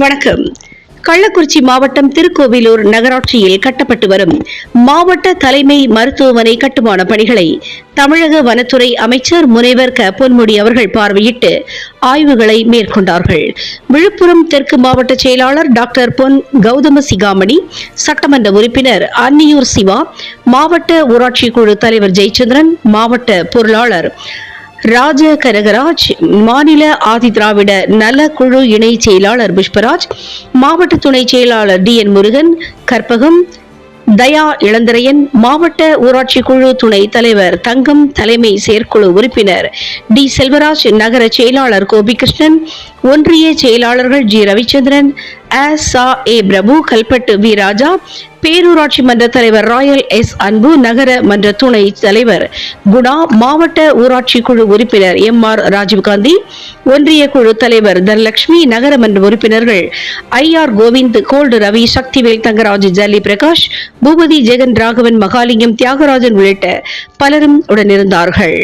வணக்கம். கள்ளக்குறிச்சி மாவட்டம் திருக்கோவிலூர் நகராட்சியில் கட்டப்பட்டு வரும் மாவட்ட தலைமை மருத்துவமனை கட்டுமான பணிகளை தமிழக வனத்துறை அமைச்சர் முனைவர் க. பொன்முடி அவர்கள் பார்வையிட்டு ஆய்வுகளை மேற்கொண்டார்கள். விழுப்புரம் தெற்கு மாவட்ட செயலாளர் டாக்டர் பொன் கௌதம சிகாமணி சட்டமன்ற உறுப்பினர் அன்னியூர் சிவா மாவட்ட ஊராட்சி குழு தலைவர் ஜெயச்சந்திரன் மாவட்ட பொருளாளர் ராஜ கனகராஜ் மாநில ஆதி திராவிட நல குழு இணை செயலாளர் புஷ்பராஜ் மாவட்ட துணை செயலாளர் டி என் முருகன் கற்பகம் தயா இளந்திரையன் மாவட்ட ஊராட்சி குழு துணை தலைவர் தங்கம் தலைமை செயற்குழு உறுப்பினர் டி செல்வராஜ் நகர செயலாளர் கோபிகிருஷ்ணன் ஒன்றிய செயலாளர்கள் ஜி ரவிச்சந்திரன் அ சா ஏ பிரபு கல்பட்டு வி ராஜா பேரூராட்சி மன்ற தலைவர் ராயல் எஸ் அன்பு நகர மன்ற துணை தலைவர் குணா மாவட்ட ஊராட்சி குழு உறுப்பினர் எம் ஆர் ராஜீவ்காந்தி ஒன்றிய குழு தலைவர் தனலட்சுமி நகரமன்ற உறுப்பினர்கள் I R Govind gold Ravi Sakthivel Thangaraj Jalli Prakash Boopathi Jagan Raghavan Mahalingam Thiagarajan உள்ளிட்ட பலரும் உடனிருந்தார்கள்.